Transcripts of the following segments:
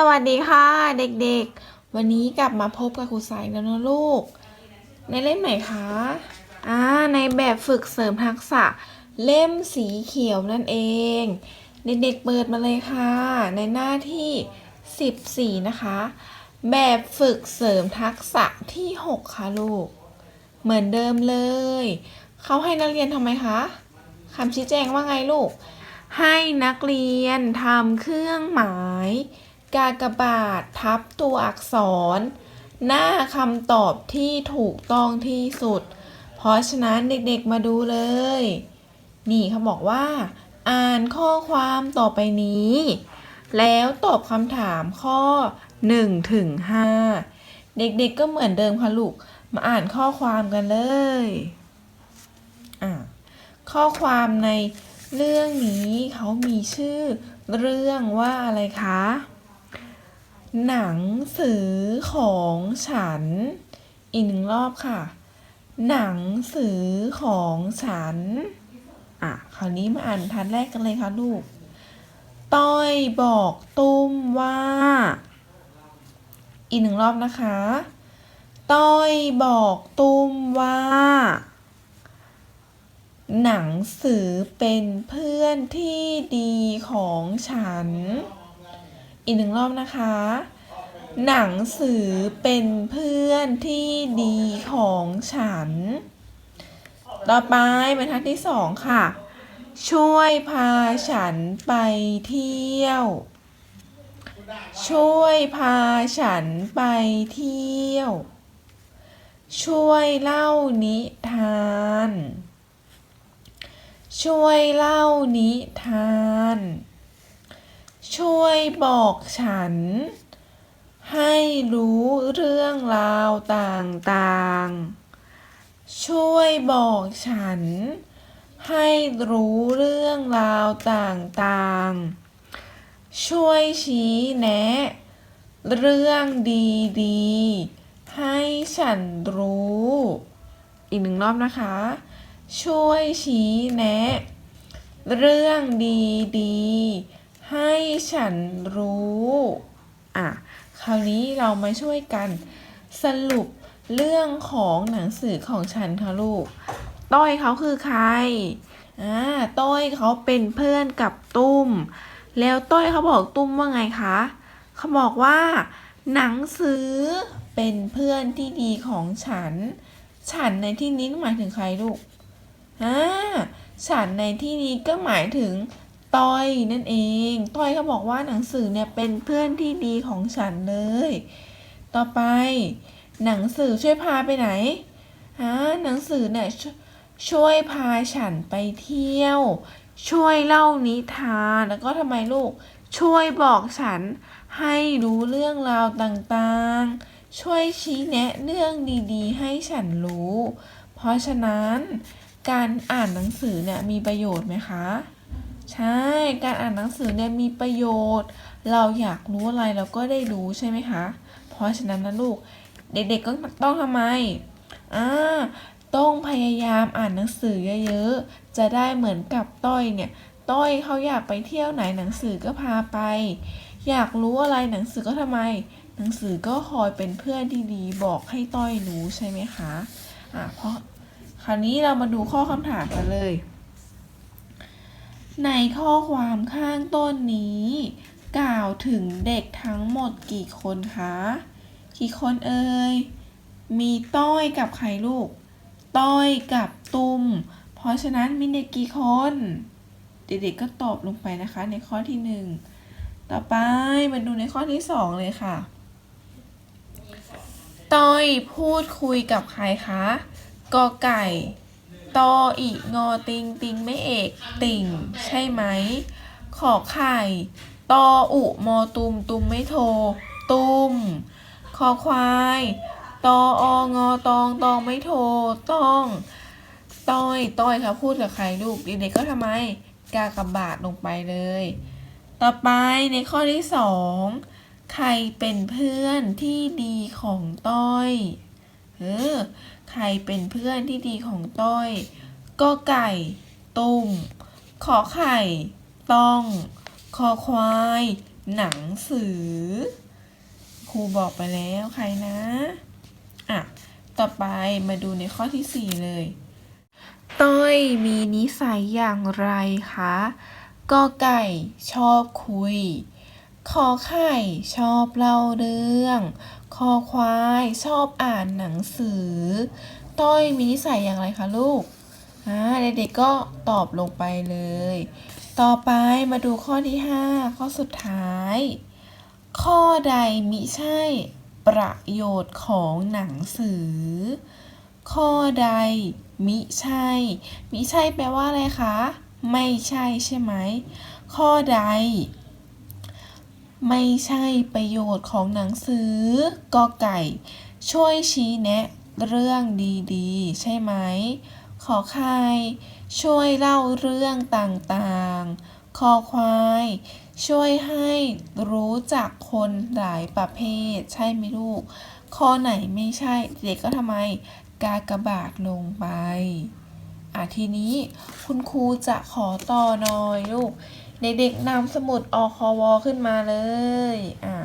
สวัสดีค่ะ เด็กๆ วันนี้กลับมาพบกับครูสายแล้วนะลูก ในเล่มไหนคะอ่าในแบบฝึกเสริมทักษะ เล่มสีเขียวนั่นเอง เด็กๆเปิดมาเลยค่ะ ในหน้าที่ 14 นะคะ แบบฝึกเสริมทักษะที่ 6 ค่ะลูก เหมือนเดิมเลย เขาให้นักเรียนทำไมคะคำชี้แจงว่าไงลูก ให้นักเรียนทำเครื่องหมาย กากบาททับตัวอักษร หน้าคำตอบที่ถูกต้องที่สุด เพราะฉะนั้นเด็กๆมาดูเลย นี่เขาบอกว่า อ่านข้อความต่อไปนี้ แล้วตอบคำถามข้อ1ถึง5เด็กๆก็เหมือนเดิมค่ะลูก มาอ่านข้อความกันเลยอะข้อความในเรื่องนี้เขามีชื่อเรื่องว่าอะไรคะ หนังสือของฉัน อีกหนึ่งรอบค่ะ หนังสือของฉัน อะ คราวนี้มาอ่านทัดแรกกันเลยค่ะลูก ต้อยบอกตุ้มว่า อีกหนึ่งรอบนะคะ ต้อยบอกตุ้มว่า หนังสือเป็นเพื่อนที่ดีของฉัน อีกหนึ่งรอบนะคะ หนังสือเป็นเพื่อนที่ดีของฉัน ต่อไปบรรทัดที่สองค่ะ ช่วยพาฉันไปเที่ยว ช่วยพาฉันไปเที่ยว ช่วยเล่านิทาน ช่วยเล่านิทาน ช่วยบอกฉัน ให้รู้เรื่องราวต่างๆ ช่วยบอกฉัน ให้รู้เรื่องราวต่างๆ ช่วยชี้แนะ เรื่องดีๆ ให้ฉันรู้ อีกหนึ่งรอบนะคะ ช่วยชี้แนะ เรื่องดีๆ ให้ฉันรู้อะคราวนี้เรามาช่วยกันสรุปเรื่องของหนังสือของฉันค่ะลูก ต้อยเขาคือใครอ่าต้อยเขาเป็นเพื่อนกับตุ้ม แล้วต้อยเขาบอกตุ้มว่าไงคะเขาบอกว่า หนังสือเป็นเพื่อนที่ดีของฉัน ฉันในที่นี้หมายถึงใครลูกอ่าฉันในที่นี้ก็หมายถึง ต้อยนั่นเอง ต้อยเขาบอกว่าหนังสือเนี่ยเป็นเพื่อนที่ดีของฉันเลย ต่อไป หนังสือช่วยพาไปไหนฮะหนังสือเนี่ยชช่วยพาฉันไปเที่ยว ช่วยเล่านิทานแล้วก็ทำไมลูก ช่วยบอกฉันให้รู้เรื่องราวต่างๆ ช่วยชี้แนะเรื่องดีๆ ให้ฉันรู้ เพราะฉะนั้นการอ่านหนังสือเนี่ยมีประโยชน์ไหมคะ ใช่ การอ่านหนังสือเนี่ยมีประโยชน์ เราอยากรู้อะไรเราก็ได้รู้ใช่ไหมคะ เพราะฉะนั้นนะลูก เด็กๆก็ต้องทำไมอ่าต้องพยายามอ่านหนังสือเยอะๆ จะได้เหมือนกับต้อยเนี่ย ต้อยเขาอยากไปเที่ยวไหนหนังสือก็พาไป อยากรู้อะไรหนังสือก็ทำไม หนังสือก็คอยเป็นเพื่อนที่ดีบอกให้ต้อยรู้ใช่ไหมคะ อ่าเพราะคราวนี้เรามาดูข้อคำถามกันเลย ในข้อความข้างต้นนี้ กล่าวถึงเด็กทั้งหมดกี่คนคะ กี่คนเอ่ย มีต้อยกับใครลูก ต้อยกับตุ้ม เพราะฉะนั้นมีเด็กกี่คน เด็กๆก็ตอบลงไปนะคะในข้อที่หนึ่งต่อไปมาดูในข้อที่สองเลยค่ะ ต้อยพูดคุยกับใครคะ กอไก่ ตออีงอติงติงไม่เอกติ่ง ใช่ไหม ขอไข่ ตออุมอตุมตุมไม่โท ตุมคอควาย ตอองอตองตองไม่โทต้องต้อยต้อยค่ะพูดกับใครลูกเด็กๆก็ทำไมกากบาทลงไปเลย ต่อไปในข้อที่สองใครเป็นเพื่อนที่ดีของต้อย เออ ใครเป็นเพื่อนที่ดีของต้อยก็ไก่ ตุ่มขอไข่ ต้อง คอควาย หนังสือ ครูบอกไปแล้วใครนะ อะ ต่อไปมาดูในข้อที่สี่เลย ต้อยมีนิสัยอย่างไรคะกอไก่ชอบคุย ขอไข่ชอบเล่าเรื่อง คอควายชอบอ่านหนังสือ ต้อยมีนิสัยอย่างไรคะลูกอ่าเด็กๆก็ตอบลงไปเลย ต่อไปมาดูข้อที่ 5 ข้อสุดท้าย ข้อใดมิใช่ประโยชน์ของหนังสือ ข้อใดมิใช่ มิใช่แปลว่าอะไรคะ ไม่ใช่ใช่ไหม ข้อใด ไม่ใช่ประโยชน์ของหนังสือกอไก่ ช่วยชี้แนะ เรื่องดีๆ ใช่ไหม ขอไข่ช่วยเล่าเรื่องต่างๆ คอควาย ช่วยให้รู้จักคนหลายประเภท ใช่ไหมลูก ข้อไหนไม่ใช่ เด็กก็ทำไม กากระบาทลงไปอะทีนี้คุณครูจะขอต่อหน่อยลูก เด็กๆนำสมุดอคอวขึ้นมาเลย อะ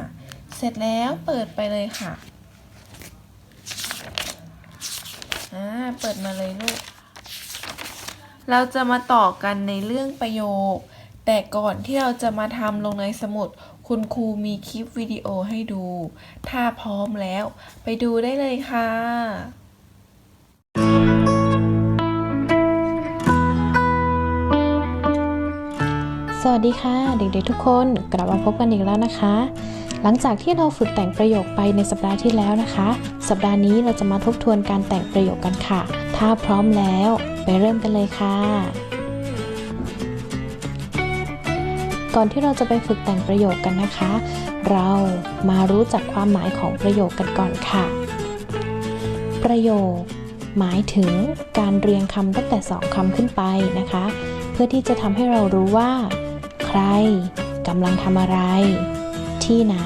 เสร็จแล้วเปิดไปเลยค่ะ อ่า เปิดมาเลยลูก เราจะมาต่อกันในเรื่องประโยค แต่ก่อนที่เราจะมาทำลงในสมุด คุณครูมีคลิปวิดีโอให้ดู ถ้าพร้อมแล้ว ไปดูได้เลยค่ะ สวัสดีค่ะ เด็กๆทุกคนกลับมาพบกันอีกแล้วนะคะ หลังจากที่เราฝึกแต่งประโยคไปในสัปดาห์ที่แล้วนะคะ สัปดาห์นี้เราจะมาทบทวนการแต่งประโยคกันค่ะ ถ้าพร้อมแล้วไปเริ่มกันเลยค่ะ ก่อนที่เราจะไปฝึกแต่งประโยคกันนะคะ เรามารู้จักความหมายของประโยคกันก่อนค่ะ ประโยค หมายถึงการเรียงคำตั้งแต่สองคำขึ้นไปนะคะเพื่อที่จะทำให้เรารู้ว่า ใครกำลังทำอะไร ที่ไหน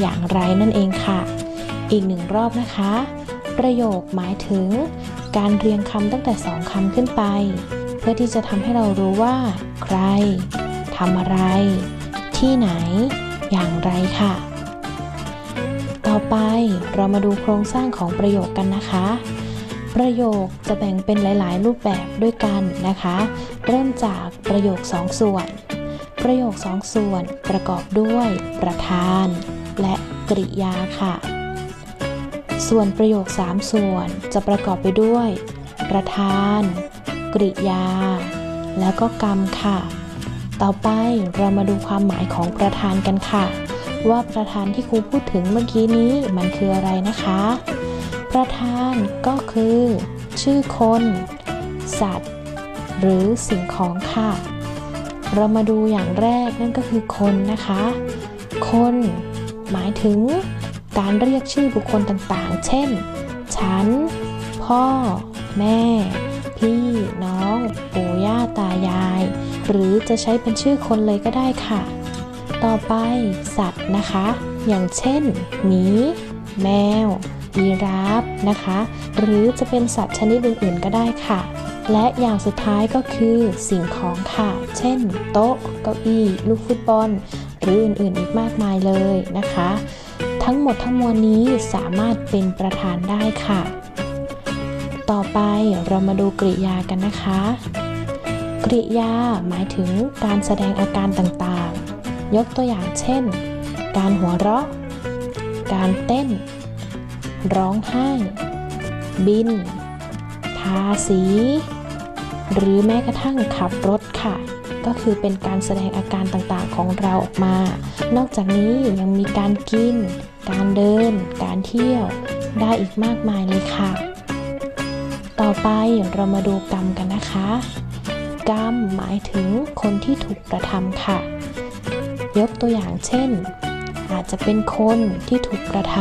อย่างไรนั่นเองค่ะ อีกหนึ่งรอบนะคะ ประโยคหมายถึง การเรียงคำตั้งแต่สองคำขึ้นไป เพื่อที่จะทำให้เรารู้ว่า ใครทำอะไร ที่ไหน อย่างไรค่ะ ต่อไปเรามาดูโครงสร้างของประโยคกันนะคะประโยคจะแบ่งเป็นหลาย ๆ รูปแบบด้วยกันนะคะ เริ่มจากประโยคสองส่วน ประโยคสองส่วนประกอบด้วยประธาน และกริยาค่ะ ส่วนประโยคสามส่วนจะประกอบไปด้วย ประธาน กริยา แล้วก็กรรมค่ะ ต่อไปเรามาดูความหมายของประธานกันค่ะ ว่าประธานที่ครูพูดถึงเมื่อกี้นี้มันคืออะไรนะคะ ประธานก็คือ ชื่อคน สัตว์ หรือสิ่งของค่ะ เรามาดูอย่างแรกนั่นก็คือคนนะคะ คนหมายถึงการเรียกชื่อบุคคลต่างๆ เช่น ฉัน พ่อ แม่ พี่น้อง ปู่ย่าตายาย หรือจะใช้เป็นชื่อคนเลยก็ได้ค่ะ ต่อไปสัตว์นะคะ อย่างเช่น หมี แมวยีราฟนะคะ หรือจะเป็นสัตว์ชนิดอื่นๆก็ได้ค่ะ และอย่างสุดท้ายก็คือสิ่งของค่ะ เช่น โต๊ะ เก้าอี้ ลูกฟุตบอล หรืออื่นๆอีกมากมายเลยนะคะ ทั้งหมดทั้งมวลนี้สามารถเป็นประธานได้ค่ะ ต่อไปเรามาดูกริยากันนะคะ กริยาหมายถึงการแสดงอาการต่างๆ ยกตัวอย่างเช่น การหัวเราะ การเต้น ร้องไห้ บิน ทาสี หรือแม้กระทั่งขับรถค่ะ ก็คือเป็นการแสดงอาการต่างๆของเราออกมา นอกจากนี้ยังมีการกิน การเดิน การเที่ยว ได้อีกมากมายเลยค่ะ ต่อไปเรามาดูกรรมกันนะคะ กรรมหมายถึงคนที่ถูกกระทำค่ะ ยกตัวอย่างเช่น อาจจะเป็นคนที่ถูกกระท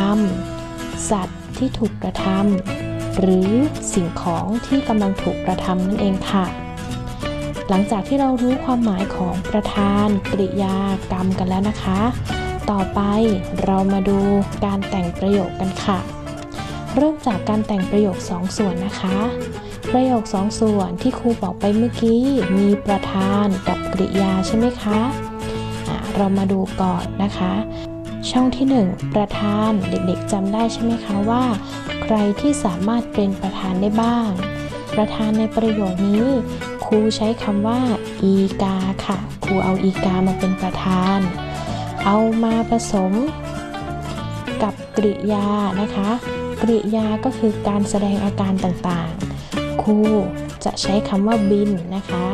ำสัตว์ที่ถูกกระทำ หรือสิ่งของที่กำลังถูกกระทำนั่นเองค่ะ หลังจากที่เรารู้ความหมายของประธานกริยากรรมกันแล้วนะคะ ต่อไปเรามาดูการแต่งประโยคกันค่ะ เริ่มจากการแต่งประโยคสองส่วนนะคะ ประโยคสองส่วนที่ครูบอกไปเมื่อกี้มีประธานกับกริยาใช่ไหมคะเรามาดูก่อนนะคะช่องที่ 1 ประธานเด็กๆจำได้ใช่ไหมคะว่า ใครที่สามารถเป็นประธานได้บ้าง ประธานในประโยคนี้ครูใช้คำว่าอีกาค่ะครูเอาอีกามาเป็นประธาน เอามาผสมกับกริยานะคะ กริยาก็คือการแสดงอาการต่างๆ ครูจะใช้คำว่าบินนะคะ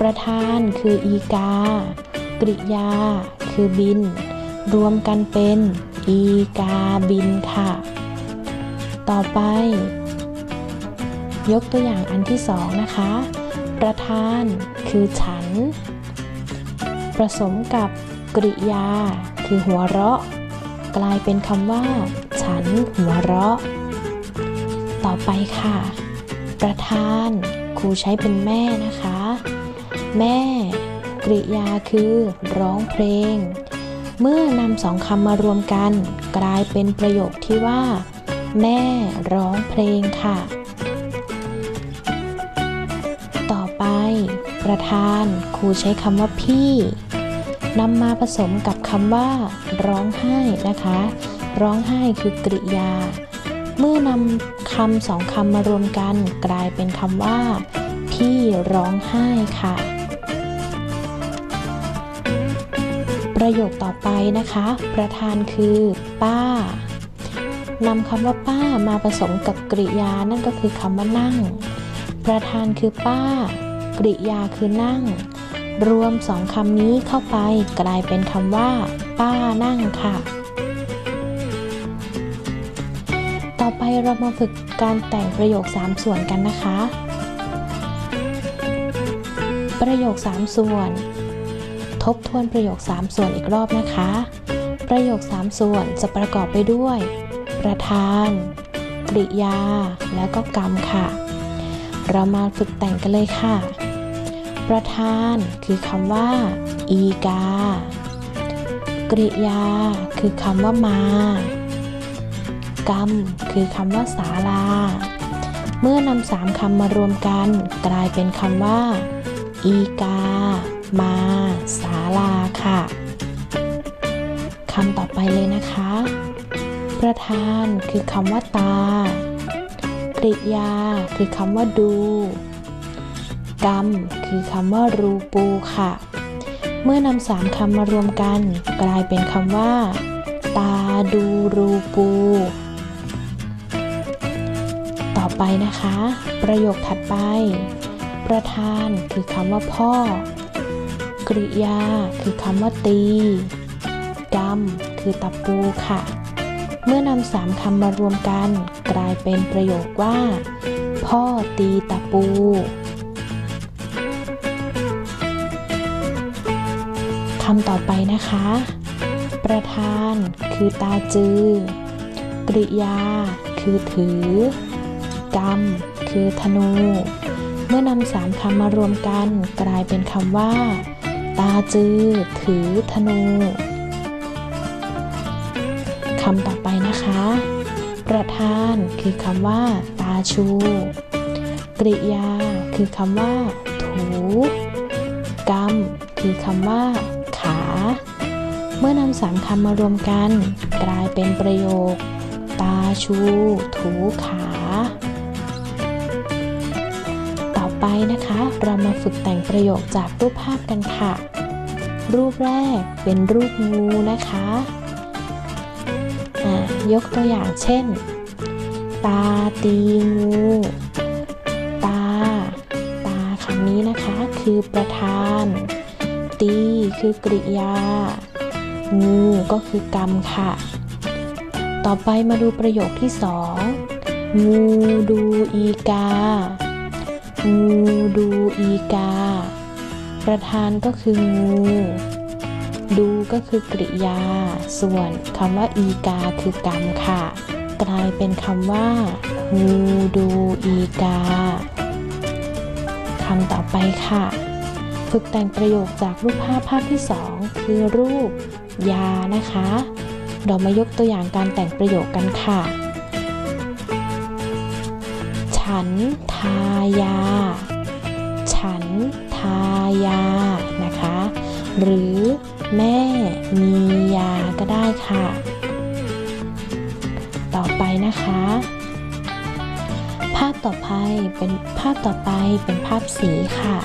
ประธานคืออีกา กริยาคือบิน รวมกันเป็นอีกาบินค่ะ ต่อไป ยกตัวอย่างอันที่สองนะคะ ประธานคือฉัน ผสมกับกริยา คือหัวเราะ กลายเป็นคำว่า ฉันหัวเราะ ต่อไปค่ะ ประธานครูใช้เป็นแม่นะคะ แม่ กริยาคือร้องเพลง เมื่อนำสองคำมารวมกัน กลายเป็นประโยคที่ว่า แม่ร้องเพลงค่ะ ต่อไปประธานครูใช้คำว่าพี่นำมาผสมกับคำว่า ร้องไห้นะคะ ร้องไห้คือกริยา เมื่อนำคำสองคำมารวมกันกลายเป็นคำว่า พี่ร้องไห้ค่ะ ประโยคต่อไปนะคะ ประธานคือ ป้า นำคำว่าป้ามาผสมกับกริยานั่นก็คือคำว่านั่ง ประธานคือป้า กริยาคือนั่ง รวมสองคำนี้เข้าไปกลายเป็นคำว่า ป้านั่งค่ะ ต่อไปเรามาฝึกการแต่งประโยค 3 ส่วนกันนะคะ ประโยค 3 ส่วน ทบทวนประโยค 3 ส่วนอีกรอบนะคะ ประโยค 3 ส่วนจะประกอบไปด้วย ประธาน กริยา แล้วก็กรรมค่ะ เรามาฝึกแต่งกันเลยค่ะ ประธานคือคำว่า อีกา กริยาคือคำว่ามา กรรมคือคำว่าศาลา เมื่อนำสามคำมารวมกัน กลายเป็นคำว่า อีกา มาศาลาค่ะคำต่อไปเลยนะคะ ประธานคือคำว่าตากริยาคือคำว่าดู กรรมคือคำว่ารูปูค่ะ เมื่อนำสามคำมารวมกัน กลายเป็นคำว่า ตาดูรูปู ต่อไปนะคะ ประโยคถัดไป ประธานคือคำว่าพ่อ กริยาคือคำว่าตี กรรมคือตะปูค่ะ เมื่อนำสามคำมารวมกัน กลายเป็นประโยคว่า พ่อตีตะปู คำต่อไปนะคะ ประธานคือตาจือ กริยา คือถือ กรรม คือธนู เมื่อนำสามคำมารวมกัน กลายเป็นคำว่า ตาจือ ถือธนู คำต่อไปนะคะ ประธานคือคำว่า ตาชู กริยาคือคำว่า ถูกรรมคือคำว่า ขา เมื่อนำสามคำมารวมกัน กลายเป็นประโยค ตาชู ถูขา ต่อไปนะคะ เรามาฝึกแต่งประโยคจากรูปภาพกันค่ะ รูปแรกเป็นรูปงูนะคะ ยกตัวอย่างเช่น ตาตีงู ตา ตาคำนี้นะคะคือประธาน ตีคือกริยา งูก็คือกรรมค่ะ ต่อไปมาดูประโยคที่สองงูดูอีกา งูดูอีกา ประธานก็คืองู ดูก็คือกริยา ส่วนคำว่าอีกาคือกรรมค่ะ กลายเป็นคำว่างูดูอีกาคำต่อไปค่ะ ฝึกแต่งประโยคจากรูปภาพภาพที่ 2 คือรูป ยานะคะ เรามายกตัวอย่างการแต่งประโยคกันค่ะ ฉันทายา ฉันทายานะคะ หรือ แม่มียาก็ได้ค่ะ ต่อไปนะคะ ภาพต่อไปเป็นภาพต่อไปเป็นภาพสีค่ะ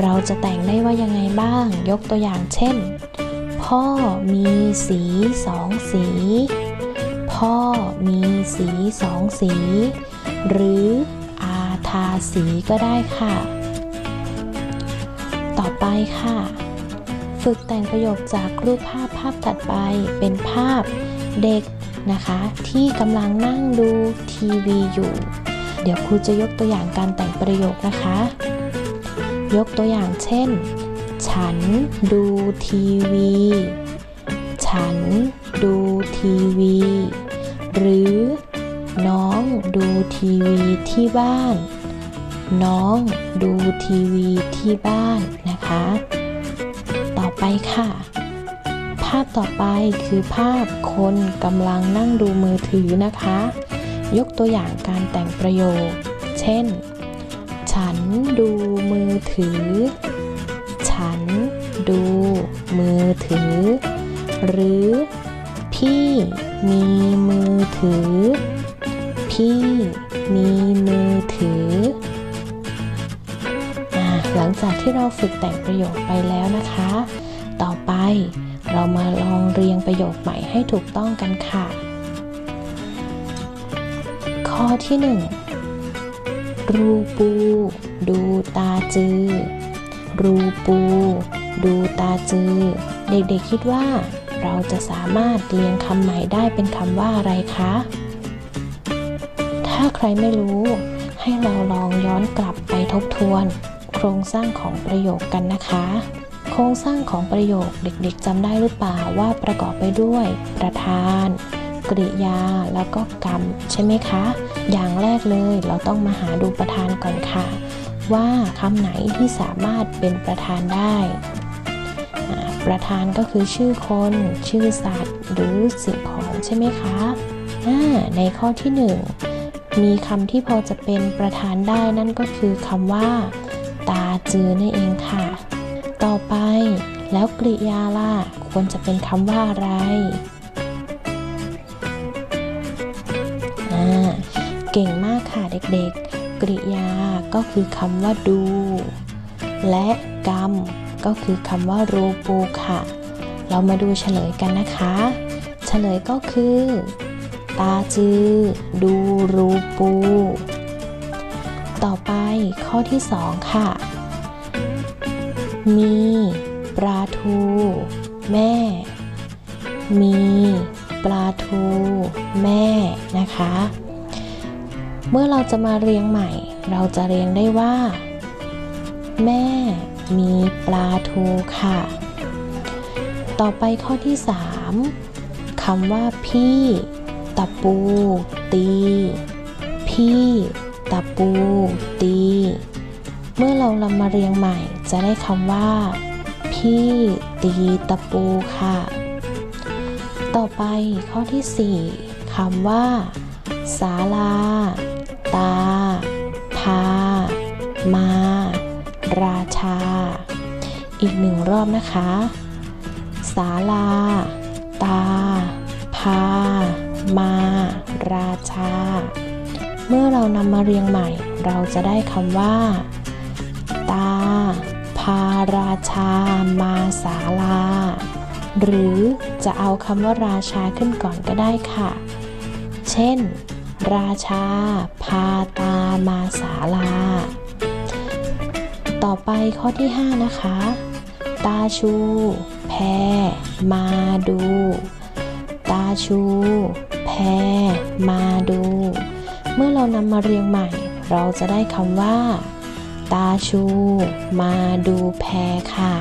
เราจะแต่งได้ว่ายังไงบ้าง ยกตัวอย่างเช่น พ่อมีสีสองสี พ่อมีสีสองสี หรืออาทาสีก็ได้ค่ะ ต่อไปค่ะ ฝึกแต่งประโยคจากรูปภาพภาพถัดไป เป็นภาพเด็กนะคะ ที่กำลังนั่งดูทีวีอยู่ เดี๋ยวครูจะยกตัวอย่างการแต่งประโยคนะคะ ยกตัวอย่างเช่น ฉันดูทีวี ฉันดูทีวี หรือน้องดูทีวีที่บ้าน น้องดูทีวีที่บ้านนะคะ ไปค่ะ ภาพต่อไปคือภาพคนกำลังนั่งดูมือถือนะคะ ยกตัวอย่างการแต่งประโยค เช่น ฉันดูมือถือ ฉันดูมือถือ หรือ พี่มีมือถือ พี่มีมือถืออหลังจากที่เราฝึกแต่งประโยคไปแล้วนะคะ เรามาลองเรียงประโยคใหม่ให้ถูกต้องกันค่ะ ข้อที่หนึ่งรูปู ดูตาจือ รูปู ดูตาจือ เด็กๆคิดว่า เราจะสามารถเรียงคำใหม่ได้เป็นคำว่าอะไรคะ ถ้าใครไม่รู้ ให้เราลองย้อนกลับไปทบทวน โครงสร้างของประโยคกันนะคะ โครงสร้างของประโยคเด็กๆจำได้หรือเปล่าว่าประกอบไปด้วย ประธาน กริยาแล้วก็กรรม ใช่ไหมคะ อย่างแรกเลยเราต้องมาหาดูประธานก่อนค่ะ ว่าคำไหนที่สามารถเป็นประธานได้ ประธานก็คือชื่อคน ชื่อสัตว์ หรือสิ่งของใช่ไหมคะในข้อที่หนึ่งมีคำที่พอจะเป็นประธานได้นั่นก็คือคำว่า ตาจือนั่นเองค่ะ ต่อไป แล้วกริยาล่ะ ควรจะเป็นคำว่าอะไรเก่งมากค่ะเด็กๆ กริยาก็คือคำว่าดู และกรรมก็คือคำว่ารูปูค่ะ เรามาดูเฉลยกันนะคะ เฉลยก็คือ ตาจือ ดูรูปู ต่อไปข้อที่สองค่ะ มี ปลาทู แม่ มี ปลาทู แม่นะคะ เมื่อเราจะมาเรียงใหม่ เราจะเรียงได้ว่า แม่ มีปลาทูค่ะ ต่อไปข้อที่ 3คำว่าพี่ ตะปู ตี พี่ ตะปู ตี เมื่อเราลำมาเรียงใหม่จะได้คำว่า พี่ตีตะปูค่ะ ต่อไปข้อที่ 4คำว่าศาลา ตา พา มา ราชา อีกหนึ่งรอบนะคะศาลา ตา พา มา ราชา เมื่อเรานำมาเรียงใหม่ เราจะได้คำว่าาราชามาศาลา หรือจะเอาคำว่าราชาขึ้นก่อนก็ได้ค่ะ เช่น ราชา พาตามาศาลา ต่อไปข้อที่ 5 นะคะ ตาชู แพ มาดู ตาชู แพ มาดู เมื่อเรานำมาเรียงใหม่ เราจะได้คำว่า ตาชู มาดูแพค่ะ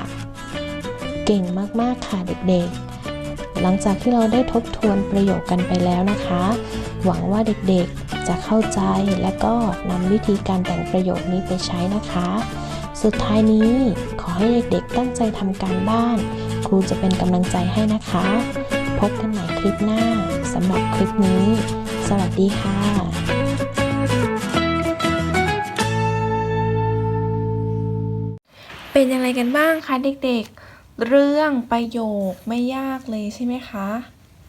เก่งมากๆค่ะเด็กๆ หลังจากที่เราได้ทบทวนประโยคกันไปแล้วนะคะ หวังว่าเด็กๆจะเข้าใจและก็นำวิธีการแต่งประโยคนี้ไปใช้นะคะ สุดท้ายนี้ขอให้เด็กๆตั้งใจทำการบ้าน ครูจะเป็นกำลังใจให้นะคะ พบกันใหม่คลิปหน้าสำหรับคลิปนี้ สวัสดีค่ะ เป็นยังไงกันบ้างคะเด็กๆ เรื่องประโยคไม่ยากเลยใช่ไหมคะ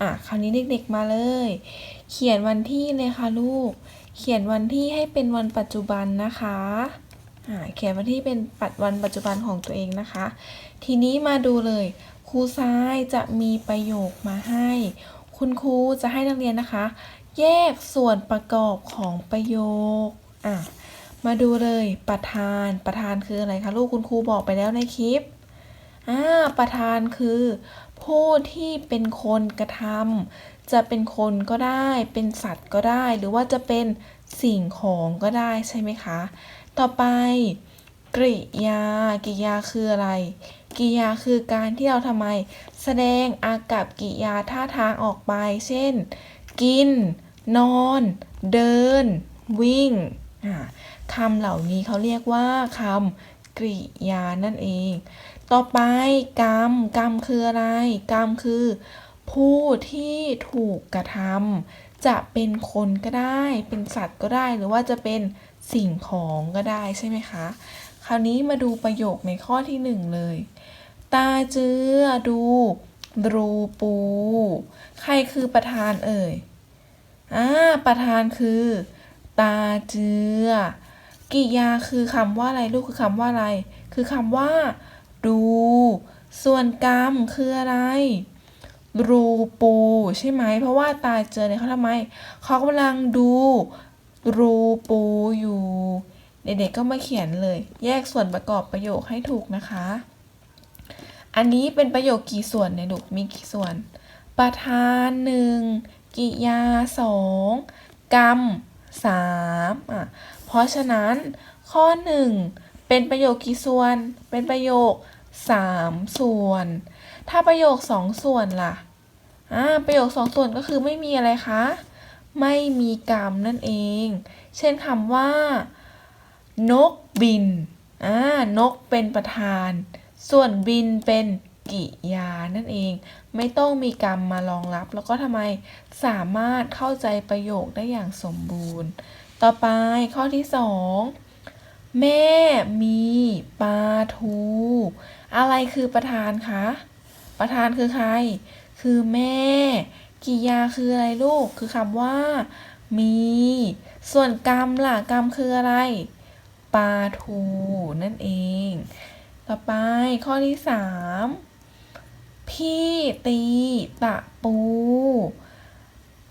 อะคราวนี้เด็กๆมาเลย เขียนวันที่เลยค่ะลูก เขียนวันที่ให้เป็นวันปัจจุบันนะคะอ่าเขียนวันที่เป็นปัจวันปัจจุบันของตัวเองนะคะ ทีนี้มาดูเลยครูซ้ายจะมีประโยคมาให้ คุณครูจะให้นักเรียนนะคะ แยกส่วนประกอบของประโยคอะ มาดูเลยประธานประธานคืออะไรคะลูกคุณครูบอกไปแล้วในคลิปอ่าประธานคือ ผู้ที่เป็นคนกระทำจะเป็นคนก็ได้ เป็นสัตว์ก็ได้ หรือว่าจะเป็นสิ่งของก็ได้ใช่ไหมคะ ต่อไปกริยากริยาคืออะไรกริยาคือการที่เราทำไม แสดงอากับกริยาท่าทางออกไป เช่น กิน นอน เดิน วิ่งอ่า คำเหล่านี้เขาเรียกว่าคำกริยานั่นเอง ต่อไปกรรม กรรมคืออะไร กรรมคือ ผู้ที่ถูกกระทำจะเป็นคนก็ได้ เป็นสัตว์ก็ได้ หรือว่าจะเป็นสิ่งของก็ได้ใช่ไหมคะ คราวนี้มาดูประโยคในข้อที่หนึ่งเลย ตาเจือดูรูปู ใครคือประธานเอ่ยอ่าประธานคือ ตาเจือ กิยาคือคำว่าอะไรลูกคือคำว่าอะไร คือคำว่า ดู ส่วนกรรมคืออะไร รูปูใช่ไหม เพราะว่าตาเจอเนี่ยเขาทำไม เขากำลังดู รูปูอยู่ เด็กๆก็มาเขียนเลย แยกส่วนประกอบประโยคให้ถูกนะคะ อันนี้เป็นประโยคกี่ส่วนเนี่ยลูก มีกี่ส่วน ประธานหนึ่งกิยาสองกรรมสามอะเพราะฉะนั้นข้อหนึ่งเป็นประโยคกี่ส่วน เป็นประโยคสามส่วน ถ้าประโยคสองส่วนล่ะอ่าประโยคสองส่วนก็คือไม่มีอะไรคะ ไม่มีกรรมนั่นเอง เช่นคำว่า นกบินอ่านกเป็นประธาน ส่วนบินเป็นกิยานั่นเอง ไม่ต้องมีกรรมมารองรับ แล้วก็ทำไมสามารถเข้าใจประโยคได้อย่างสมบูรณ์ ต่อไปข้อที่สองแม่มีปลาทู อะไรคือประธานคะ ประธานคือใคร คือแม่ กิยาคืออะไรลูก คือคำว่า มี ส่วนกรรมล่ะกรรมคืออะไร ปลาทูนั่นเอง ต่อไปข้อที่สามพี่ตีตะปู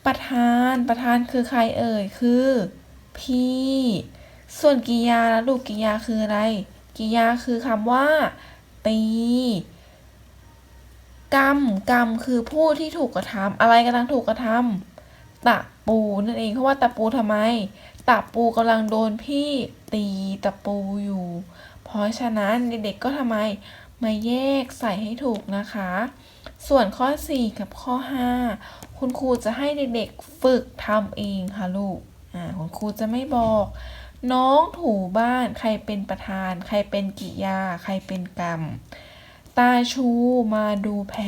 ประธานประธานคือใครเอ่ย คือ พี่ส่วนกิยาแล้วลูกกิยาคืออะไรกิยาคือคำว่าตีกรรมกรรมคือผู้ที่ถูกกระทำอะไรกำลังถูกกระทำตะปูนั่นเองเพราะว่าตะปูทำไม ตะปูกำลังโดนพี่ตีตะปูอยู่ เพราะฉะนั้นเด็กๆก็ทำไมมาแยกใส่ให้ถูกนะคะ ส่วนข้อ 4 กับข้อ 5 คุณครูจะให้เด็กๆฝึกทำเองค่ะลูก คุณครูจะไม่บอก น้องถูบ้านใครเป็นประธาน ใครเป็นกิยา ใครเป็นกรรม ตาชูมาดูแพร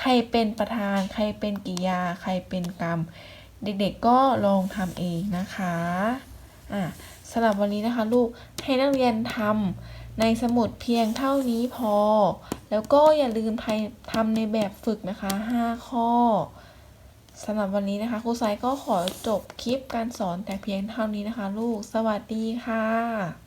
ใครเป็นประธาน ใครเป็นกิยา ใครเป็นกรรม เด็กๆก็ลองทำเองนะคะอะสำหรับวันนี้นะคะลูกให้นักเรียนทำในสมุดเพียงเท่านี้พอ แล้วก็อย่าลืมทำในแบบฝึกนะคะ 5 ข้อ สำหรับวันนี้นะคะครูไซก็ขอจบคลิปการสอนแต่เพียงเท่านี้นะคะ ลูกสวัสดีค่ะ